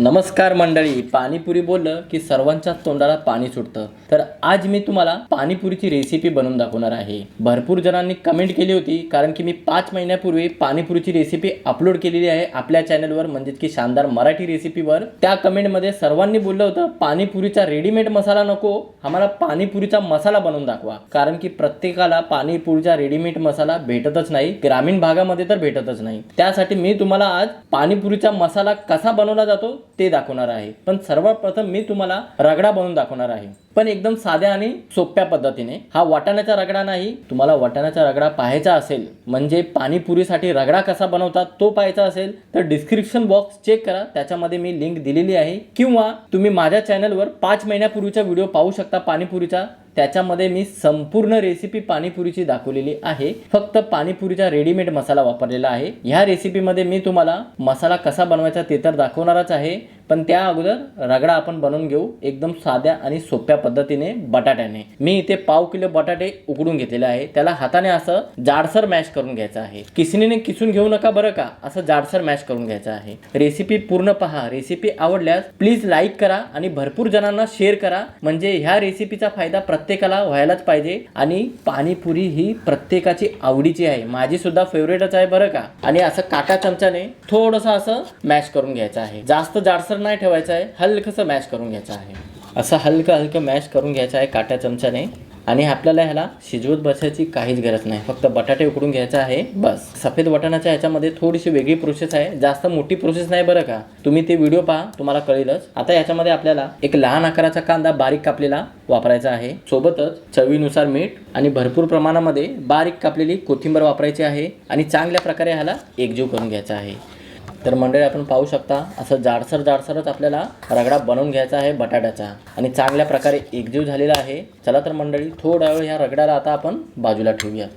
नमस्कार मंडळी पाणीपुरी बोललं की सर्वांच्या तोंडाला पाणी सुटतं. तर आज मी तुम्हाला पाणीपुरीची रेसिपी बनवून दाखवणार आहे. भरपूर जणांनी कमेंट केली होती कारण की मी पाच महिन्यापूर्वी पाणीपुरीची रेसिपी अपलोड केलेली आहे आपल्या चॅनलवर म्हणजेच की शानदार मराठी रेसिपीवर त्या कमेंटमध्ये सर्वांनी बोललं होतं पाणीपुरीचा रेडीमेड मसाला नको आम्हाला पाणीपुरीचा मसाला बनवून दाखवा. कारण की प्रत्येकाला पाणीपुरीचा रेडीमेड मसाला भेटतच नाही ग्रामीण भागामध्ये तर भेटतच नाही. त्यासाठी मी तुम्हाला आज पाणीपुरीचा मसाला कसा बनवला जातो ते दाखवणार आहे. पण सर्वात प्रथम मी तुम्हाला रगडा बनवून दाखवणार आहे. पण एकदम साध्या आणि सोप्या पद्धतीने. हा वाटाण्याचा रगडा नाही तुम्हाला वाटाण्याचा रगडा पाहायचा असेल म्हणजे पाणीपुरीसाठी रगडा कसा बनवतात तो पाहायचा असेल तर डिस्क्रिप्शन बॉक्स चेक करा. त्याच्यामध्ये मी लिंक दिलेली आहे. किंवा तुम्ही माझ्या चॅनलवर पाच महिन्यापूर्वीचा व्हिडिओ पाहू शकता पाणीपुरीचा. त्याच्यामध्ये मी संपूर्ण रेसिपी पाणीपुरीची दाखवलेली आहे. फक्त पाणीपुरीचा रेडीमेड मसाला वापरलेला आहे. ह्या रेसिपीमध्ये मी तुम्हाला मसाला कसा बनवायचा ते तर दाखवणारच आहे. पण त्या अगोदर रगडा आपण बनवून घेऊ एकदम साध्या आणि सोप्या पद्धतीने बटाट्याने. मी इथे पाव किलो बटाटे उकडून घेतलेले आहे. त्याला हाताने असं जाडसर मॅश करून घ्यायचं आहे. किसणीने किसून घेऊ नका बरं का? असं जाडसर मॅश करून घ्यायचं आहे. रेसिपी पूर्ण पहा. रेसिपी आवडल्यास प्लीज लाईक करा आणि भरपूर जणांना शेअर करा. म्हणजे ह्या रेसिपीचा फायदा प्रत्येकाला व्हायलाच पाहिजे आणि पाणीपुरी ही प्रत्येकाची आवडीची आहे. माझी सुद्धा फेवरेटच आहे बरं का? आणि असं काटा चमच्याने थोडंसं असं मॅश करून घ्यायचं आहे. जास्त जाडसर नाही ठेवायचं आहे हलकंसं मॅश करून घ्यायचं आहे. असं हलकं हलकं मॅश करून घ्यायचं आहे काट्या चमच्याने. आणि आपल्याला ह्याला शिजवत बसायची काहीच गरज नाही. फक्त बटाटे उकडून घ्यायचा आहे बस. सफेद वटाणाच्या ह्याच्यामध्ये थोडीशी वेगळी प्रोसेस आहे. जास्त मोठी प्रोसेस नाही बरं का? तुम्ही ते व्हिडिओ पहा तुम्हाला कळेलच. आता याच्यामध्ये आपल्याला एक लहान आकाराचा कांदा बारीक कापलेला वापरायचा आहे. सोबतच चवीनुसार मीठ आणि भरपूर प्रमाणामध्ये बारीक कापलेली कोथिंबर वापरायची आहे. आणि चांगल्या प्रकारे ह्याला एकजीव करून घ्यायचा आहे. तर मंडळी आपण पाहू शकता असं जाडसर जाडसरच आपल्याला रगडा बनवून घ्यायचा आहे बटाट्याचा. आणि चांगल्या प्रकारे एकजीव झालेला आहे. चला तर मंडळी थोडा वेळ ह्या रगड्याला आता आपण बाजूला ठेवूयात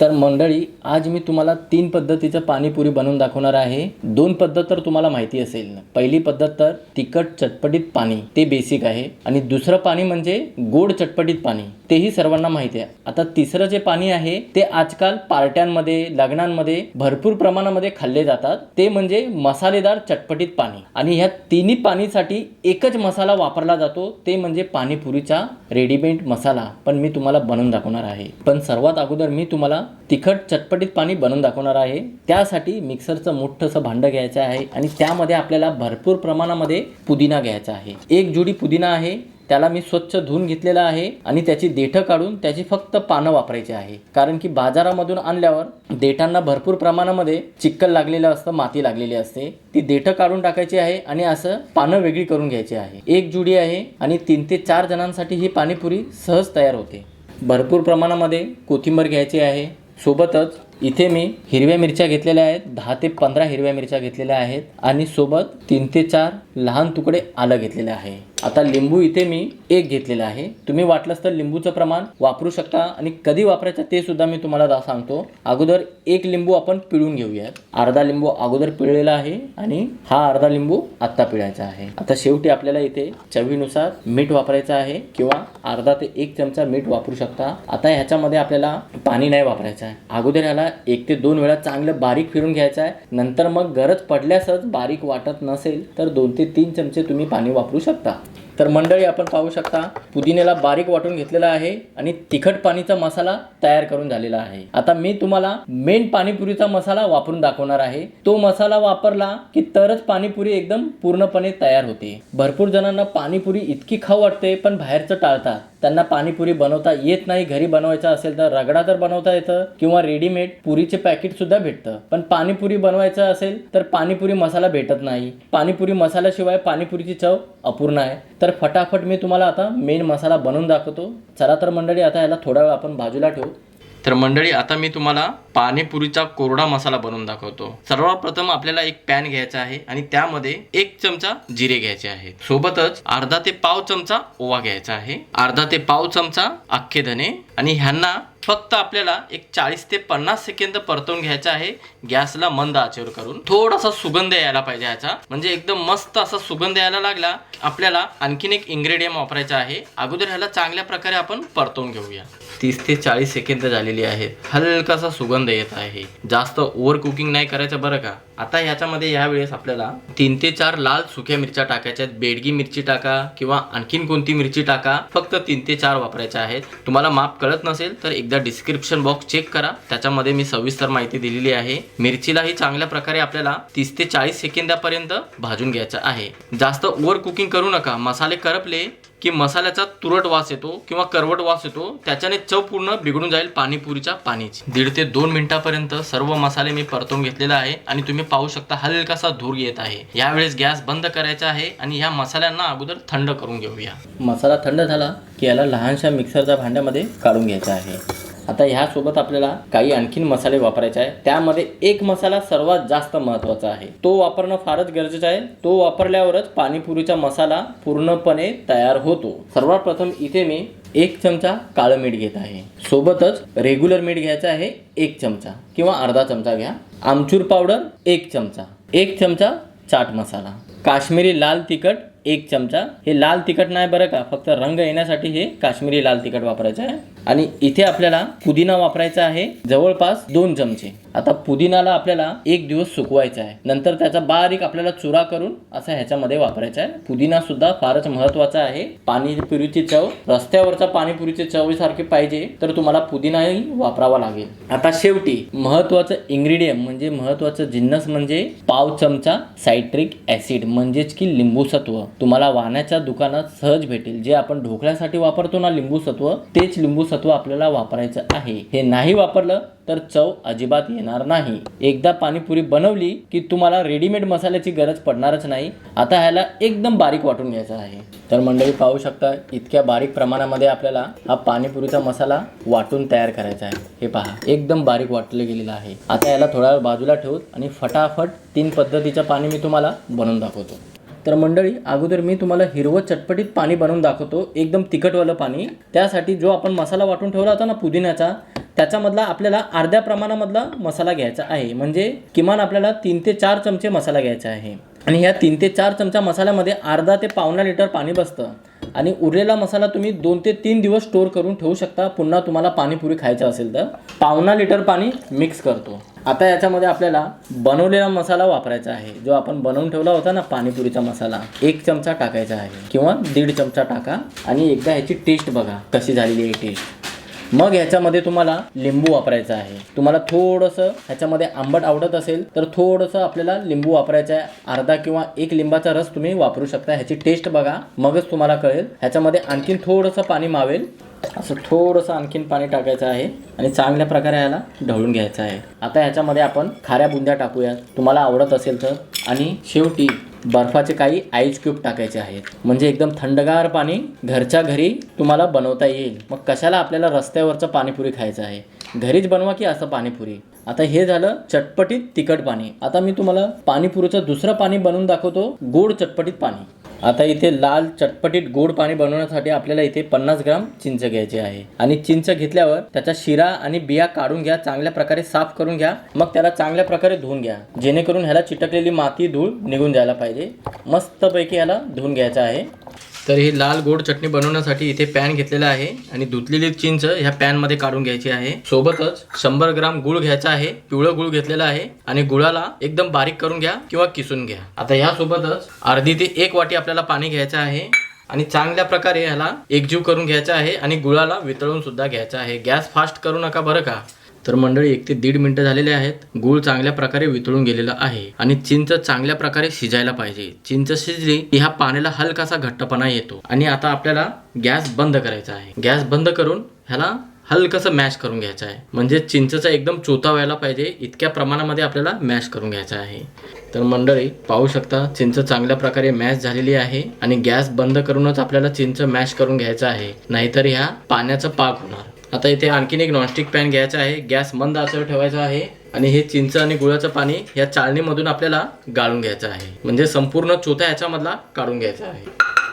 तर मंडळी आज मी तुम्हाला तीन पद्धतीचं पाणीपुरी बनवून दाखवणार आहे. दोन पद्धत तर तुम्हाला माहिती असेल. पहिली पद्धत तर तिखट चटपटीत पाणी ते बेसिक आहे. आणि दुसरं पाणी म्हणजे गोड चटपटीत पाणी तेही सर्वांना माहिती आहे. आता तिसरं जे पाणी आहे ते आजकाल पार्ट्यांमध्ये लग्नांमध्ये भरपूर प्रमाणामध्ये खाल्ले जातात. ते म्हणजे मसालेदार चटपटीत पाणी. आणि ह्या तिन्ही पाणीसाठी एकच मसाला वापरला जातो ते म्हणजे पाणीपुरीचा रेडीमेड मसाला. पण मी तुम्हाला बनवून दाखवणार आहे. पण सर्वात अगोदर मी तुम्हाला तिखट चटपटीत पाणी बनवून दाखवणार आहे. त्यासाठी मिक्सरचं मोठंसं भांडं घ्यायचं आहे आणि त्यामध्ये आपल्याला भरपूर प्रमाणामध्ये पुदिना घ्यायचा आहे. एक जुडी पुदिना आहे त्याला मी स्वच्छ धुवून घेतलेला आहे आणि त्याची देठं काढून त्याची फक्त पानं वापरायची आहे. कारण की बाजारामधून आणल्यावर देठांना भरपूर प्रमाणामध्ये चिक्कल लागलेलं असतं माती लागलेली असते. ती देठं काढून टाकायची आहे आणि असं पानं वेगळी करून घ्यायची आहे. एक जुडी आहे आणि तीन ते चार जणांसाठी ही पाणीपुरी सहज तयार होते. भरपूर प्रमाणामध्ये कोथिंबीर घ्यायची आहे. सोबतच इथे मी हिरव्या मिरच्या घेतलेल्या आहेत. दहा ते पंधरा हिरव्या मिरच्या घेतलेल्या आहेत. आणि सोबत तीन ते चार लहान तुकडे आलं घेतलेले आहे. आता लिंबू इथे मी एक घेतलेला आहे. तुम्ही वाटलंच तर लिंबूचं प्रमाण वापरू शकता आणि कधी वापरायचं ते सुद्धा मी तुम्हाला दा- सांगतो. अगोदर एक लिंबू आपण पिळून घेऊयात. अर्धा लिंबू अगोदर पिळलेला आहे आणि हा अर्धा लिंबू आत्ता पिळायचा आहे. आता शेवटी आपल्याला इथे चवीनुसार मीठ वापरायचं आहे किंवा अर्धा ते एक चमचा मीठ वापरू शकता. आता ह्याच्यामध्ये आपल्याला पाणी नाही वापरायचं आहे. अगोदर ह्याला एक ते दोन वेळा चांगलं बारीक फिरून घ्यायचं आहे. नंतर मग गरज पडल्यासच बारीक वाटत नसेल तर दोन ते तीन चमचे तुम्ही पाणी वापरू शकता. तर मंडळी आपण पाहू शकता पुदिन्याला बारीक वाटून घेतलेला आहे आणि तिखट पाणीचा मसाला तयार करून झालेला आहे. आता मी तुम्हाला मेन पाणीपुरीचा मसाला वापरून दाखवणार आहे. तो मसाला वापरला की तरच पाणीपुरी एकदम पूर्णपणे तयार होते. भरपूर जणांना पाणीपुरी इतकी खाऊ वाटते पण बाहेरचं टाळतात. त्यांना पाणीपुरी बनवता येत नाही. घरी बनवायचं असेल तर रगडा तर बनवता येतं किंवा रेडीमेड पुरीचे पॅकेट सुद्धा भेटतं. पण पाणीपुरी बनवायचं असेल तर पाणीपुरी मसाला भेटत नाही. पाणीपुरी मसाल्याशिवाय पाणीपुरीची चव अपूर्ण आहे. तर फटाफट मी तुम्हाला आता मेन मसाला बनवून दाखवतो. चला तर मंडळी आता याला थोडा वेळ आपण बाजूला ठेवू. तर मंडळी आता मी तुम्हाला पाणीपुरीचा कोरडा मसाला बनवून दाखवतो. सर्वप्रथम आपल्याला एक पॅन घ्यायचा आहे आणि त्यामध्ये एक चमचा जिरे घ्यायचे आहे सोबतच अर्धा ते पाव चमचा ओवा घ्यायचा आहे. अर्धा ते पाव चमचा अख्खे धने आणि ह्यांना फक्त आपल्याला एक चाळीस ते पन्नास सेकंद परतवून घ्यायचा आहे. गॅसला मंद आचेवर करून. थोडासा सुगंध यायला पाहिजे ह्याचा म्हणजे एकदम मस्त असा सुगंध यायला लागला आपल्याला आणखीन एक इन्ग्रेडियंट वापरायचा आहे. अगोदर ह्याला चांगल्या प्रकारे आपण परतवून घेऊया. तीस ते चाळीस सेकंद झालेली आहेत. हलकासा सुगंध येत आहे. जास्त ओव्हर कुकिंग नाही करायचं बरं का? आता ह्याच्यामध्ये यावेळेस आपल्याला तीन ते चार लाल सुक्या मिरच्या टाकायच्या आहेत. बेडगी मिरची टाका किंवा आणखीन कोणती मिरची टाका. फक्त तीन ते चार वापरायच्या आहेत. तुम्हाला माप कळत नसेल तर एकदा डिस्क्रिप्शन बॉक्स चेक करा. त्याच्यामध्ये मी सविस्तर माहिती दिलेली आहे. मिरचीलाही चांगल्या प्रकारे आपल्याला तीस ते चाळीस सेकंदापर्यंत भाजून घ्यायचं आहे. जास्त ओव्हर कुकिंग करू नका. मसाले करपले की मसाल्याचा तुरट वास येतो किंवा करवट वास येतो त्याच्याने चव पूर्ण बिघडून जाईल पाणीपुरीच्या पाणीची. दीड ते दोन मिनिटापर्यंत सर्व मसाले मी परतून घेतलेला आहे आणि तुम्ही पाहू शकता हलकासा धूर येत आहे. यावेळेस गॅस बंद करायचा आहे आणि या मसाल्यांना अगोदर थंड करून घेऊया. मसाला थंड झाला की याला लहानशा मिक्सरच्या भांड्यामध्ये काढून घ्यायचा आहे. आता ह्यासोबत आपल्याला काही आणखीन मसाले वापरायचे आहे त्यामध्ये एक मसाला सर्वात जास्त महत्त्वाचा आहे. तो वापरणं फारच गरजेचं आहे. तो वापरल्यावरच पाणीपुरीचा मसाला पूर्णपणे तयार होतो. सर्वात प्रथम इथे मी एक चमचा काळं मीठ घेत आहे. सोबतच रेग्युलर मीठ घ्यायचं आहे एक चमचा किंवा अर्धा चमचा घ्या. आमचूर पावडर एक चमचा. एक चमचा चाट मसाला. काश्मीरी लाल तिखट एक चमचा. हे लाल तिखट नाही बरं का फक्त रंग येण्यासाठी हे काश्मीरी लाल तिखट वापरायचं आहे. आणि इथे आपल्याला पुदिना वापरायचा आहे जवळपास दोन चमचे. आता पुदिनाला आपल्याला एक दिवस सुकवायचा आहे. नंतर त्याचा बारीक आपल्याला चुरा करून असा ह्याच्यामध्ये वापरायचा आहे. पुदिना सुद्धा फारच महत्त्वाचा आहे. पाणीपुरीची चव रस्त्यावरचा पाणीपुरीची चवीसारखी पाहिजे तर तुम्हाला पुदिनाही वापरावा लागेल. आता शेवटी महत्वाचं इंग्रेडियंट म्हणजे महत्वाचं जिन्नस म्हणजे पाव चमचा सायट्रिक ऍसिड म्हणजेच की लिंबू सत्व तुम्हाला वाहण्याच्या दुकानात सहज भेटेल. जे आपण ढोकळ्यासाठी वापरतो ना लिंबू सत्व तेच लिंबू सत्व आपल्याला वापरायचं आहे. हे नाही वापरलं तर चव अजिबात येणार नाही. एकदा पाणीपुरी बनवली की तुम्हाला रेडीमेड मसाल्याची गरज पडणारच नाही. आता ह्याला एकदम बारीक वाटून घ्यायचा आहे. तर मंडळी पाहू शकता इतक्या बारीक प्रमाणामध्ये आपल्याला हा पाणीपुरीचा मसाला वाटून तयार करायचा आहे. हे पहा एकदम बारीक वाटलं गेलेलं आहे. आता याला थोडा वेळ बाजूला ठेवून आणि फटाफट तीन पद्धतीचं पाणी मी तुम्हाला बनवून दाखवतो. तर मंडळी अगोदर मी तुम्हाला हिरवं चटपटीत पाणी बनवून दाखवतो. एकदम तिखटवालं पाणी. त्यासाठी जो आपण मसाला वाटून ठेवला होता ना पुदिन्याचा त्याच्यामधला आपल्याला अर्ध्या प्रमाणामधला मसाला घ्यायचा आहे. म्हणजे किमान आपल्याला तीन ते चार चमचे मसाला घ्यायचा आहे. आणि ह्या तीन ते चार चमचा मसाल्यामध्ये अर्धा ते पावणा लिटर पाणी बसतं. आणि उरलेला मसाला तुम्ही दोन ते तीन दिवस स्टोअर करून ठेवू शकता. पुन्हा तुम्हाला पाणीपुरी खायचं असेल तर. पावणा लिटर पाणी मिक्स करतो. आता याच्यामध्ये आपल्याला बनवलेला मसाला वापरायचा आहे. जो आपण बनवून ठेवला होता ना पाणीपुरीचा मसाला. एक चमचा टाकायचा आहे. किंवा दीड चमचा टाका आणि एकदा ह्याची टेस्ट बघा कशी झालेली आहे टेस्ट मग ह्याच्यामध्ये तुम्हाला लिंबू वापरायचा आहे. तुम्हाला थोडंसं ह्याच्यामध्ये आंबट आवडत असेल तर थोडंसं आपल्याला लिंबू वापरायचं आहे. अर्धा किंवा एक लिंबाचा रस तुम्ही वापरू शकता. ह्याची टेस्ट बघा. मगच तुम्हाला कळेल. ह्याच्यामध्ये आणखीन थोडंसं पाणी मावेल. असं थोडंसं आणखीन पाणी टाकायचं आहे आणि चांगल्या प्रकारे याला ढवळून घ्यायचं आहे. आता ह्याच्यामध्ये आपण खाऱ्या बुंद्या टाकूयात. तुम्हाला आवडत असेल तर. आणि शेवटी बर्फाचे काही आईस क्यूब टाकायचे आहेत. म्हणजे एकदम थंडगार पाणी घरच्या घरी तुम्हाला बनवता येईल. मग कशाला आपल्याला रस्त्यावरचं पाणीपुरी खायचं आहे? घरीच बनवा की असं पाणीपुरी? आता हे झालं चटपटीत तिखट पाणी. आता मी तुम्हाला पाणीपुरीचं दुसरं पाणी बनवून दाखवतो. गोड चटपटीत पाणी. आता इथे लाल चटपटीत गोड पाणी बनवण्यासाठी आपल्याला इथे पन्नास ग्राम चिंच घ्यायची आहे. आणि चिंच घेतल्यावर त्याचा शिरा आणि बिया काढून घ्या चांगल्या प्रकारे साफ करून घ्या मग त्याला चांगल्या प्रकारे धुवून घ्या. जेणेकरून ह्याला चिटकलेली माती धूळ निघून जायला पाहिजे. मस्तपैकी ह्याला धुवून घ्यायचं आहे. तर ही लाल गोड चटणी बनवण्यासाठी इथे पॅन घेतलेला आहे आणि धुतलेली चिंच ह्या पॅनमध्ये काढून घ्यायची आहे. सोबतच शंभर ग्राम गुळ घ्यायचा आहे. पिवळं गुळ घेतलेला आहे आणि गुळाला एकदम बारीक करून घ्या किंवा किसून घ्या. आता ह्यासोबतच अर्धी ते एक वाटी आपल्याला पाणी घ्यायचं आहे आणि चांगल्या प्रकारे ह्याला एकजीव करून घ्यायचा आहे आणि गुळाला वितळून सुद्धा घ्यायचा आहे. गॅस फास्ट करू नका बरं का? तर मंडळी एक ते दीड मिनिटं झालेले आहेत. गूळ चांगल्या प्रकारे वितळून गेलेला आहे आणि चिंच चांगल्या प्रकारे शिजायला पाहिजे. चिंच शिजली की ह्या पाण्याला हलकासा घट्टपणा येतो. आणि आता आपल्याला गॅस बंद करायचा आहे. गॅस बंद करून ह्याला हलकंसं मॅश करून घ्यायचं आहे. म्हणजे चिंचचा एकदम चोथा व्हायला पाहिजे. इतक्या प्रमाणामध्ये आपल्याला मॅश करून घ्यायचा आहे. तर मंडळी पाहू शकता चिंच चांगल्या प्रकारे मॅश झालेली आहे आणि गॅस बंद करूनच आपल्याला चिंच मॅश करून घ्यायचं आहे. नाहीतर ह्या पाण्याचं पाक होणार. आता इथे आणखीन एक नॉनस्टिक पॅन घ्यायचा आहे. गॅस मंद आचेवर ठेवायचा आहे आणि हे चिंच आणि गुळाचं पाणी या चाळणीमधून आपल्याला गाळून घ्यायचं आहे. म्हणजे संपूर्ण चोथा ह्याच्यामधला काढून घ्यायचा आहे.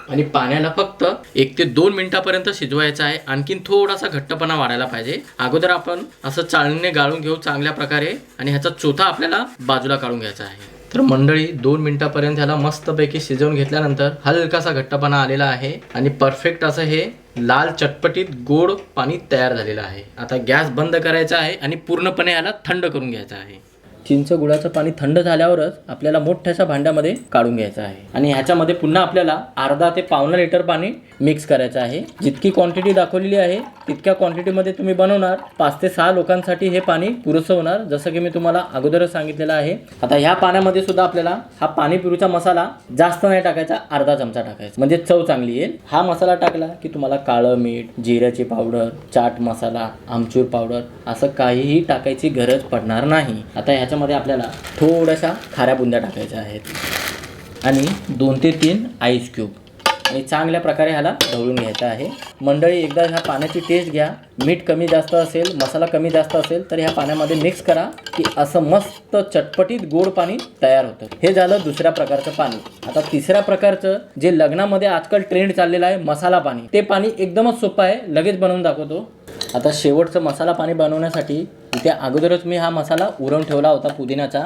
आणि पाण्याला फक्त एक ते दोन मिनिटापर्यंत शिजवायचं आहे. आणखीन थोडासा घट्टपणा वाढायला पाहिजे. अगोदर आपण असं चाळणीने गाळून घेऊ चांगल्या प्रकारे आणि ह्याचा चोथा आपल्याला बाजूला काढून घ्यायचा आहे. तर मंडळी दोन मिनिटापर्यंत ह्याला मस्तपैकी शिजवून घेतल्यानंतर हलकासा घट्टपणा आलेला आहे. आणि परफेक्ट असं हे लाल चटपटीत गोड पाणी तयार झालेलं आहे. आता गॅस बंद करायचा आहे आणि पूर्णपणे याला थंड करून घ्यायचं आहे. चिंच गुळाचं पाणी थंड झाल्यावरच आपल्याला मोठ्याशा भांड्यामध्ये काढून घ्यायचं आहे. आणि ह्याच्यामध्ये पुन्हा आपल्याला अर्धा ते पावणा लिटर पाणी मिक्स करायचं आहे. जितकी क्वांटिटी दाखवलेली आहे तितक्या क्वांटिटीमध्ये तुम्ही बनवणार. पाच ते सहा लोकांसाठी हे पाणी पुरेसं होणार जसं की मी तुम्हाला अगोदरच सांगितलेलं आहे. आता ह्या पाण्यामध्ये सुद्धा आपल्याला हा पाणीपुरीचा मसाला जास्त नाही टाकायचा अर्धा चमचा टाकायचा. म्हणजे चव चांगली येईल. हा मसाला टाकला की तुम्हाला काळं मीठ जिऱ्याची पावडर चाट मसाला आमचूर पावडर असं काहीही टाकायची गरज पडणार नाही. आता ह्याच्यामध्ये आपल्याला थोड्याशा खाऱ्या बुंद्या टाकायच्या आहेत. आणि दोन ते तीन आईस क्यूब आणि चांगल्या प्रकारे ह्याला ढवळून घ्यायचं आहे. मंडळी एकदा ह्या पाण्याची टेस्ट घ्या. मीठ कमी जास्त असेल मसाला कमी जास्त असेल तर ह्या पाण्यामध्ये मिक्स करा की असं मस्त चटपटीत गोड पाणी तयार होतं. हे झालं दुसऱ्या प्रकारचं पाणी. आता तिसऱ्या प्रकारचं जे लग्नामध्ये आजकाल ट्रेंड चाललेलं आहे मसाला पाणी. ते पाणी एकदमच सोपं आहे. लगेच बनवून दाखवतो. आता शेवटचं मसाला पाणी बनवण्यासाठी इथे अगोदरच मी हा मसाला उरवून ठेवला होता पुदिनाचा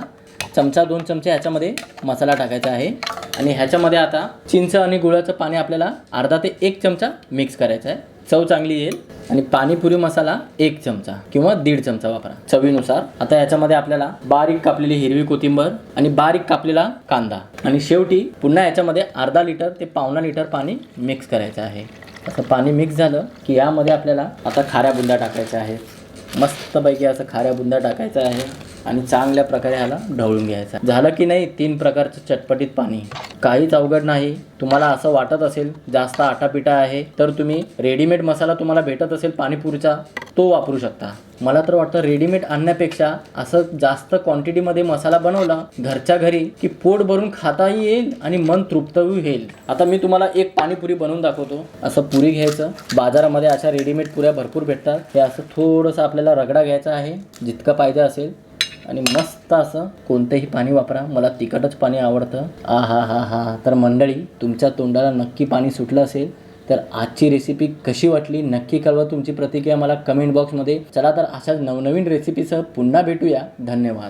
चमचा दोन चमचे ह्याच्यामध्ये मसाला टाकायचा आहे. आणि ह्याच्यामध्ये आता चिंच आणि गुळाचं पाणी आपल्याला अर्धा ते एक चमचा मिक्स करायचा आहे. चव चांगली येईल. आणि पाणीपुरी मसाला एक चमचा किंवा दीड चमचा वापरा. चवीनुसार. आता याच्यामध्ये आपल्याला बारीक कापलेली हिरवी कोथिंबर आणि बारीक कापलेला कांदा. आणि शेवटी पुन्हा याच्यामध्ये अर्धा लिटर ते पावणा लिटर पाणी मिक्स करायचं आहे. असं पाणी मिक्स झालं की यामध्ये आपल्याला आता खाऱ्या बुंदा टाकायच्या आहेत. मस्तपैकी असं खाऱ्या बुंदा टाकायचं आहे आणि चांगल्या प्रकारे ह्याला ढवळून घ्यायचा. झालं की नाही तीन प्रकारचं चटपटीत पाणी. काहीच अवघड नाही. तुम्हाला असं वाटत असेल जास्त आटापिटा आहे तर तुम्ही रेडीमेड मसाला तुम्हाला भेटत असेल पाणीपुरीचा तो वापरू शकता. मला तर वाटतं रेडीमेड आणण्यापेक्षा असं जास्त क्वांटिटीमध्ये मसाला बनवला घरच्या घरी की पोट भरून खाताही येईल आणि मन तृप्तही होईल. आता मी तुम्हाला एक पाणीपुरी बनवून दाखवतो. असं पुरी घ्यायचं. बाजारामध्ये अशा रेडीमेड पुऱ्या भरपूर भेटतात. हे असं थोडंसं आपल्याला रगडा घ्यायचा आहे जितकं पाहिजे असेल. आणि मस्त असं कोणतंही पाणी वापरा. मला तिखटच पाणी आवडतं. आ हा हा. हा तर मंडळी तुमच्या तोंडाला नक्की पाणी सुटलं असेल तर आजची रेसिपी कशी वाटली? नक्की कळवा तुमची प्रतिक्रिया मला कमेंट बॉक्समध्ये चला तर अशाच नवनवीन रेसिपीसह पुन्हा भेटूया. धन्यवाद.